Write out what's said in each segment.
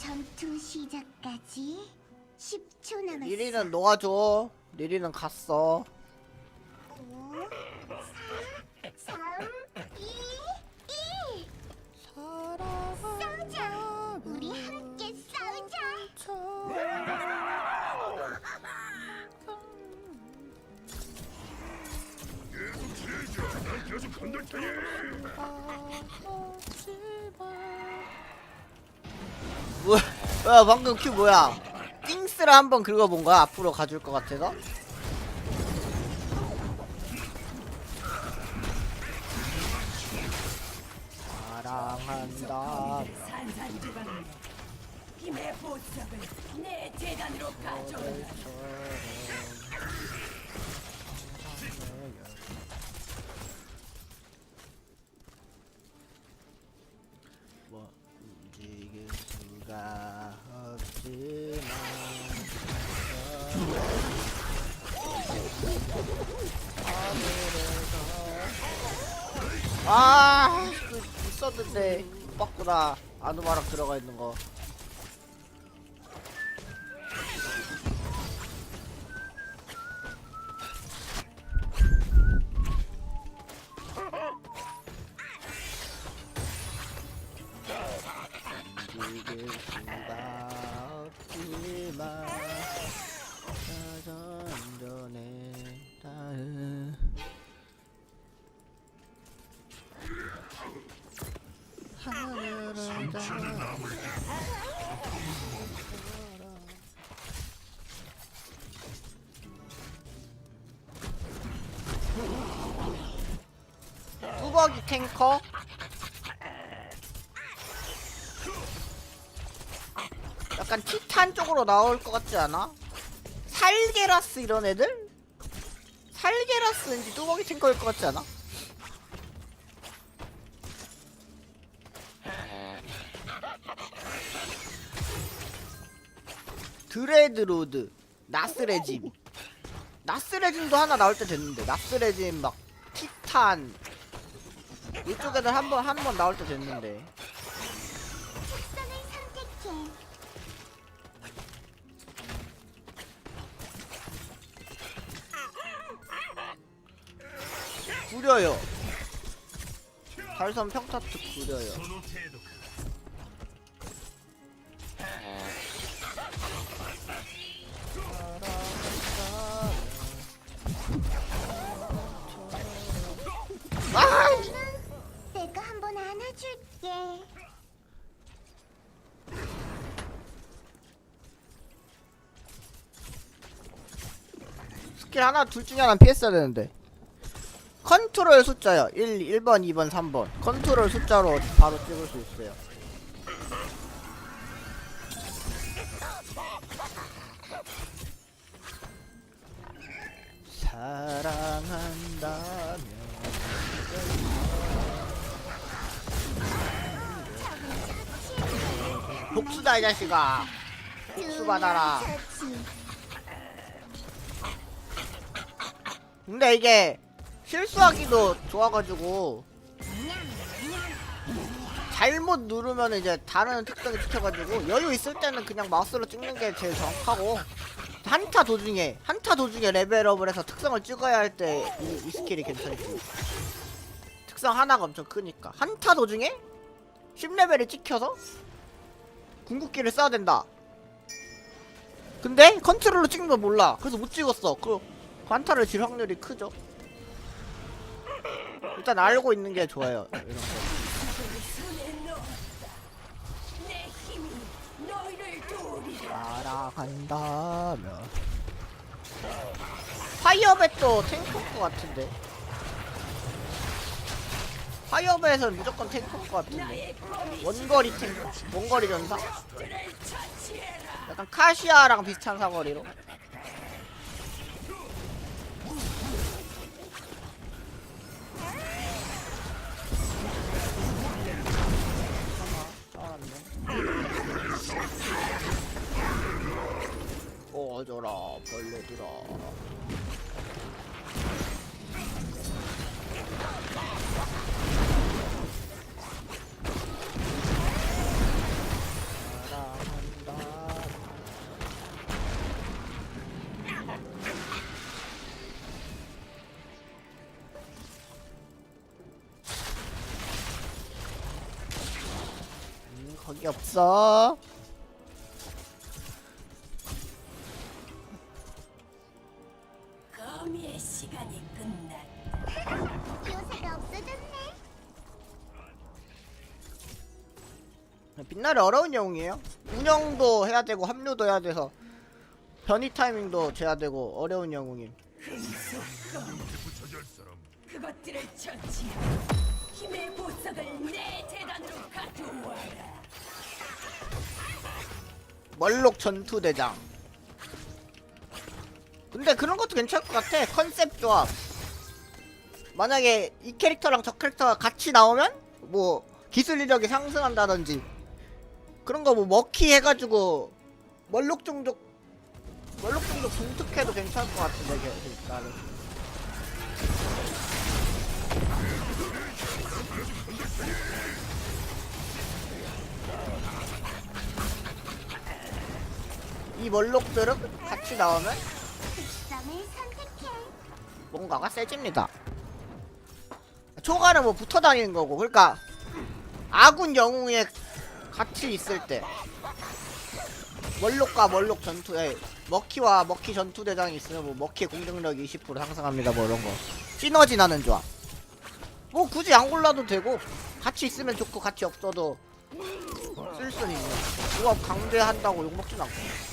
전투 시작까지 10초 남았어. 리리는 놓아줘. 리리는 갔어. 5, 4, 3, 2, 1. 싸우자. 우리 함께 싸우자. 뭐야? 야, 방금 큐 뭐야? 띵스를 한번 긁어본 거야? 앞으로 가줄 것 같아서? 사랑한다. 힘의 보석을 내 재단으로 가져오라 아, 그 있었는데 못 봤구나. 아누마락 들어가 있는 거. 뚜벅이 탱커 약간 티탄 쪽으로 나올 것 같지 않아? 살게라스 이런 애들? 살게라스 왠지 뚜벅이 탱커일 것 같지 않아? 드레드로드 나스레짐 나스레짐도 하나 나올 때 됐는데 나스레짐 막 티탄 이쪽 애들 한 번 한 번 나올 때 됐는데. 구려요. 달섬 평타트 구려요. 스킬 하나 둘 중에 하나 피했어야 되는데. 컨트롤 숫자요. 1, 1번, 2번, 3번. 컨트롤 숫자로 바로 찍을 수 있어요. 사랑한다면 복수다 이 자식아 복수 받아라 근데 이게 실수하기도 좋아가지고 잘못 누르면 이제 다른 특성이 찍혀가지고 여유 있을 때는 그냥 마우스로 찍는 게 제일 정확하고 한타 도중에 한타 도중에 레벨업을 해서 특성을 찍어야 할 때이이 스킬이 괜찮지 특성 하나가 엄청 크니까. 한타 도중에 10레벨이 찍혀서 궁극기를 써야 된다. 근데 컨트롤로 찍는 거 몰라. 그래서 못 찍었어. 그 관타를 질 확률이 크죠. 일단 알고 있는 게 좋아요. 이런 거. 따라간다면 파이어벳도 것 같은데. 파이어벳은 무조건 것 같은데. 원거리 탱크, 원거리 전사. 약간 카시아랑 비슷한 사거리로. 어져라. 벌레들아 없어. 거미의 시간이 끝났다. 요새가 없어졌네. 빛날이 어려운 영웅이에요. 운영도 해야 되고 합류도 해야 돼서 변이 타이밍도 재야 되고 어려운 영웅임. 그것들을 처치해. 힘의 보석을 내 재단으로 가져와라. 멀록 전투대장. 근데 그런 것도 괜찮을 것 같아. 컨셉 조합. 만약에 이 캐릭터랑 저 캐릭터가 같이 나오면 뭐 기술 이력이 상승한다든지 그런 거 뭐 먹기 해가지고 멀록 종족 멀록 종족 중특해도 괜찮을 것 같은데 걔 나는. 이 멀록들은 같이 나오면. 뭔가가 세집니다. 초가는 뭐 붙어 다니는 거고, 그러니까 아군 영웅에 같이 있을 때 멀록과 멀록 전투에 머키와 머키 전투 대장이 있으면 뭐 머키의 공격력이 20% 상승합니다, 뭐 이런 거. 시너지 나는 조합. 뭐 굳이 안 골라도 되고 같이 있으면 좋고 같이 없어도 쓸 수는 있는. 조합 강제한다고 욕 먹진 않고.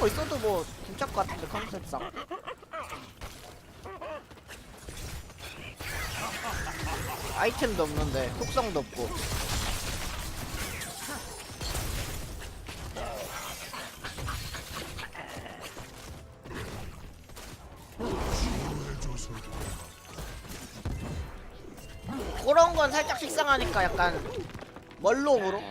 뭐 있어도 뭐 괜찮을 것 같은데 컨셉상. 아이템도 없는데 속성도 없고 그런 건 살짝 식상하니까 약간 멀록으로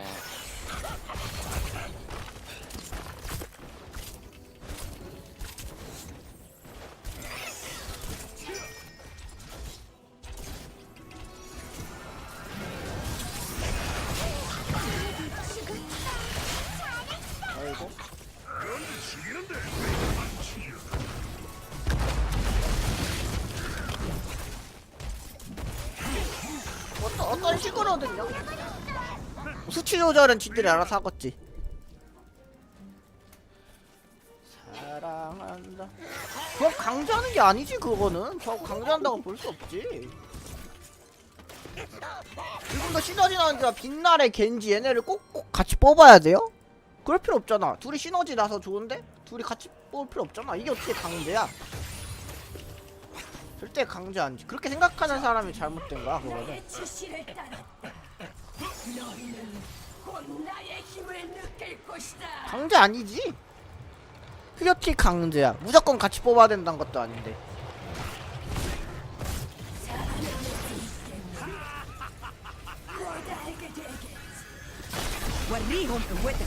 식으로든요 수치 조절은 지들이 알아서 하겠지 사랑한다 그거 강조하는 게 아니지 그거는 저 강조한다고 볼 수 없지 지금도 시너지 나는데 빛날의 겐지 얘네를 꼭꼭 같이 뽑아야 돼요? 그럴 필요 없잖아. 둘이 시너지 나서 좋은데? 둘이 같이 뽑을 필요 없잖아. 이게 어떻게 강제야? 절대 강제 아니지. 그렇게 생각하는 사람이 잘못된 거야, 그거는. 나의 지시를 따라. 너희는 곧 나의 힘을 느낄 것이다. 강제 아니지? 어떻게 강제야? 무조건 같이 뽑아야 된다는 것도 아닌데. 알게.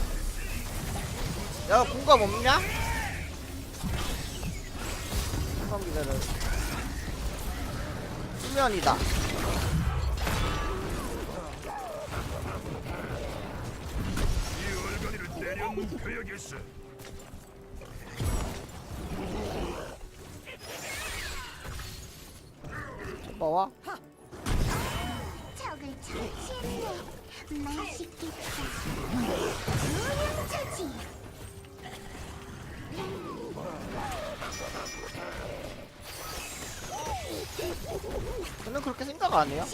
야, 공감 없냐? 공감 기다려. 수면이다. 봐봐. 적을 처치했네. 맛있겠다. 저는 그렇게 생각 안 해요.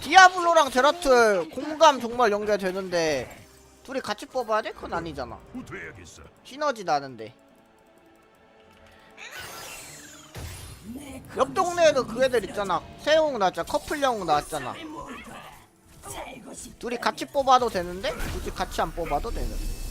디아블로랑 제라툴 공감 정말 연결되는데 둘이 같이 뽑아야 돼? 그건 아니잖아. 시너지 나는데. 내옆 동네에도 그 애들 있잖아. 세용 나왔잖아. 커플 영웅 나왔잖아. 둘이 같이 뽑아도 되는데 굳이 같이 안 뽑아도 되는. 아.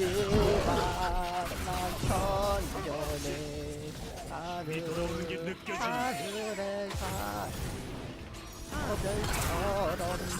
지만 난 천년의 믿어오는 게 하늘 느껴지네. 하늘의 산 별처럼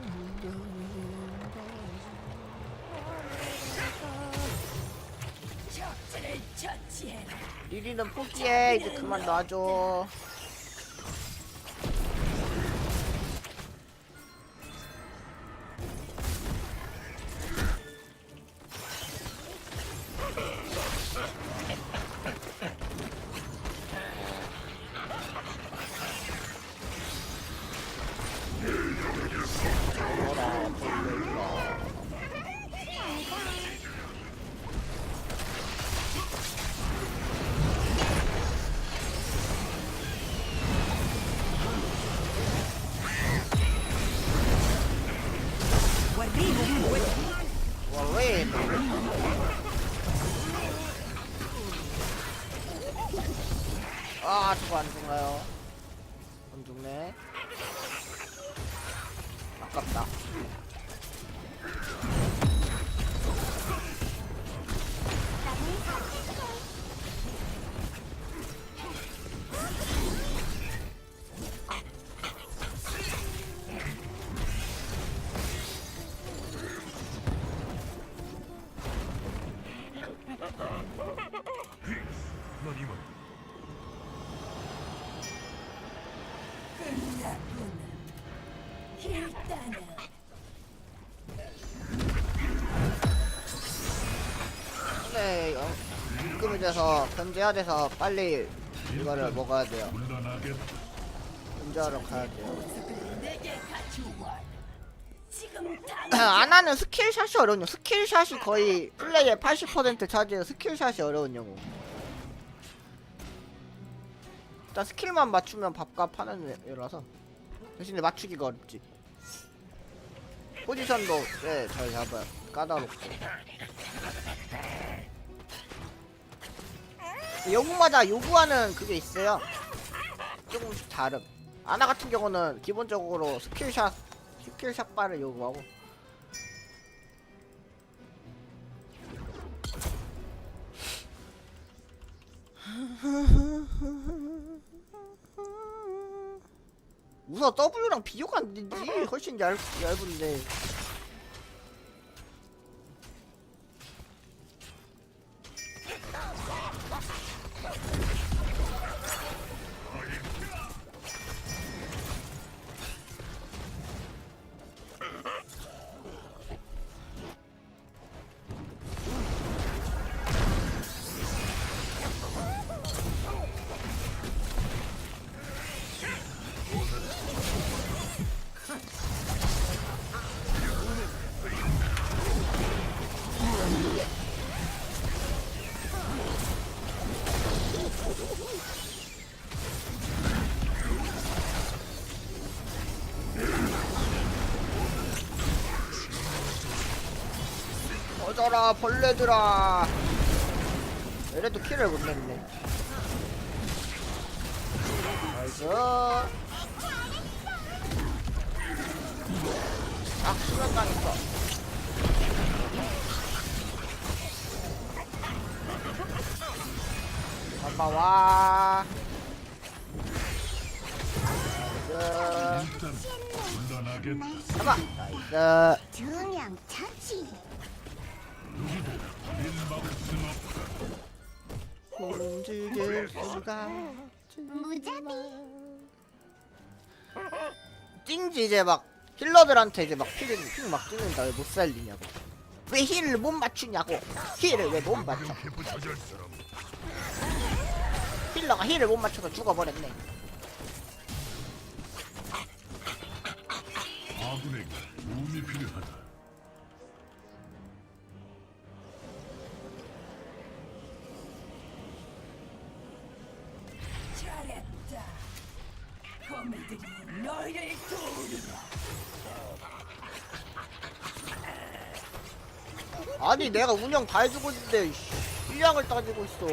리리는 포기해. 이제 그만 놔줘 아깝다 입금이 돼서 견제해야 돼서 빨리 이거를 먹어야 돼요. 견제하러 가야 돼요. 하는 스킬샷이 어려운요. 스킬샷이 거의 플레이의 80% 차지해서 스킬샷이 어려운 영웅 일단 스킬만 맞추면 밥값 하는 애라서. 대신에 맞추기가 어렵지. 포지션도 네, 잘 잡아요 까다롭고 영웅마다 요구하는 그게 있어요. 조금씩 다름. 아나 같은 경우는 기본적으로 스킬샷 스킬샷 바를 요구하고. 우선 W랑 비교가 안 되지. 훨씬 얇, 얇은데 꺼져라 벌레들아. 얘네도 킬을 못 냈네. 나이스. 아 수면 당했어. 엄마 와. 나이스. 잡아 나이스. 두명 처치. 움직일 수가 무자비. 띵지 이제 막 힐러들한테 이제 막 힐을 힐막 뜨는다 왜 못 살리냐고 왜 힐을 못 맞추냐고 힐을 왜 못 맞춰. 힐러가 힐을 못 맞춰서 죽어버렸네 아군에게 도움이 필요하다. 아니 내가 운영 다 해주고 있는데 실량을 따지고 있어.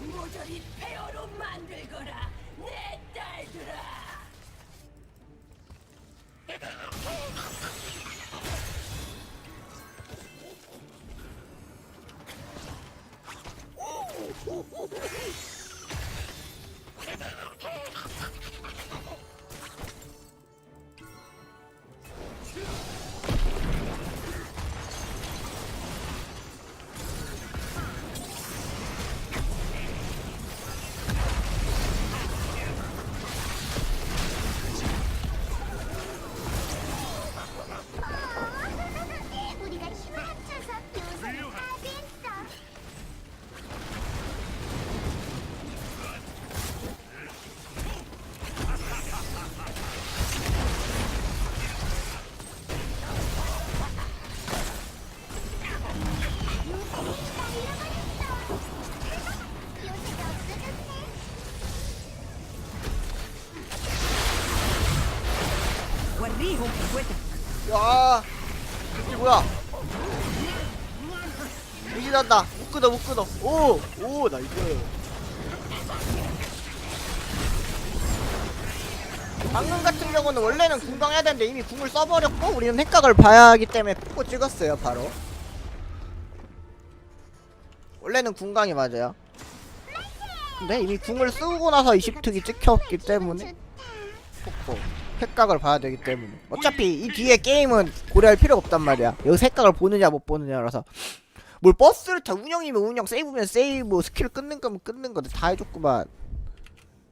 모조리 폐허로 만들거라 이기단다. 못 끊어 못 끊어. 오오 나이스. 방금 같은 경우는 원래는 궁강 해야 되는데 이미 궁을 써버렸고 우리는 핵각을 봐야 하기 때문에 뽑고 찍었어요 바로. 원래는 궁강이 맞아요. 근데 이미 궁을 쓰고 나서 20특이 찍혔기 때문에 뽑고 핵각을 봐야 되기 때문에. 어차피 이 뒤에 게임은 고려할 필요가 없단 말이야. 여기 색각을 보느냐 못 보느냐라서 뭘 버스를 타 운영이면 운영 세이브면 세이브 스킬 끊는 거면 끊는 건데 다 해줬구만